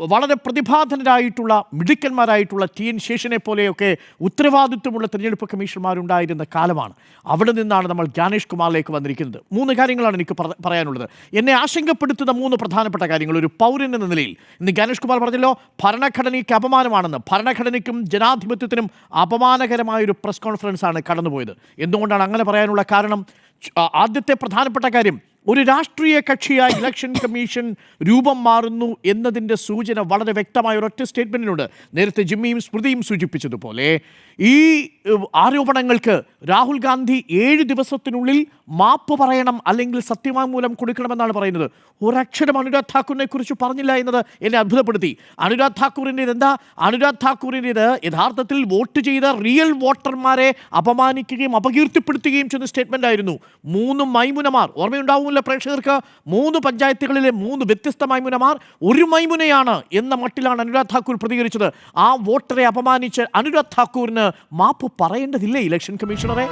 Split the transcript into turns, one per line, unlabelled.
വളരെ പ്രതിഭാധനരായിട്ടുള്ള മിടുക്കന്മാരായിട്ടുള്ള T N ശേഷനെ പോലെയൊക്കെ ഉത്തരവാദിത്വമുള്ള തിരഞ്ഞെടുപ്പ് കമ്മീഷണർമാരുണ്ടായിരുന്ന കാലമാണ്. അവിടെ നിന്നാണ് നമ്മൾ ജ്ഞാനേഷ് കുമാറിലേക്ക് വന്നിരിക്കുന്നത്. മൂന്ന് കാര്യങ്ങളാണ് എനിക്ക് പറയാനുള്ളത്. എന്നെ ആശങ്കപ്പെടുത്തുന്ന മൂന്ന് പ്രധാനപ്പെട്ട കാര്യങ്ങൾ. ഒരു പൗരൻ എന്ന നിലയിൽ ഇന്ന് ജ്ഞാനേഷ് കുമാർ പറഞ്ഞല്ലോ ഭരണഘടനയ്ക്ക് അപമാനമാണെന്ന്. ഭരണഘടനയ്ക്കും ജനാധിപത്യത്തിനും അപമാനകരമായ ഒരു പ്രസ് കോൺഫറൻസ് ആണ് കടന്നുപോയത്. എന്തുകൊണ്ടാണ് അങ്ങനെ പറയാനുള്ള കാരണം? ആദ്യത്തെ പ്രധാനപ്പെട്ട കാര്യം ഒരു രാഷ്ട്രീയ കക്ഷിയായി ഇലക്ഷൻ കമ്മീഷൻ രൂപം മാറുന്നു എന്നതിന്റെ സൂചന വളരെ വ്യക്തമായ ഒരൊറ്റ സ്റ്റേറ്റ്മെന്റിനുണ്ട്. നേരത്തെ ജിമ്മിയും സ്മൃതിയും സൂചിപ്പിച്ചതുപോലെ ഈ ആരോപണങ്ങൾക്ക് രാഹുൽ ഗാന്ധി ഏഴ് ദിവസത്തിനുള്ളിൽ മാപ്പ് പറയണം അല്ലെങ്കിൽ സത്യവാങ്മൂലം കൊടുക്കണമെന്നാണ് പറയുന്നത്. ഒരക്ഷരം അനുരാഗ് ഠാക്കൂറിനെ കുറിച്ച് പറഞ്ഞില്ല എന്നത് എന്നെ അത്ഭുതപ്പെടുത്തി. അനുരാഗ് ഠാക്കൂറിന്റെത് എന്താ അനുരാഗ് ഠാക്കൂറിന്റെത് യഥാർത്ഥത്തിൽ വോട്ട് ചെയ്ത റിയൽ വോട്ടർമാരെ അപമാനിക്കുകയും അപകീർത്തിപ്പെടുത്തുകയും ചെയ്യുന്ന സ്റ്റേറ്റ്മെന്റ് ആയിരുന്നു മൂന്ന് മൈമുനമാർ ഓർമ്മയുണ്ടാവുമല്ലോ പ്രേക്ഷകർക്ക് മൂന്ന് പഞ്ചായത്തുകളിലെ മൂന്ന് വ്യത്യസ്ത മൈമുനമാർ ഒരു മൈമുനയാണ് എന്ന മട്ടിലാണ് അനുരാഗ് ഠാക്കൂർ പ്രതികരിച്ചത്. ആ വോട്ടറെ അപമാനിച്ച് അനുരാഗ് ഠാക്കൂറിന് മാപ്പ് പറയേണ്ടതില്ലേ ഇലക്ഷൻ കമ്മീഷണറെ?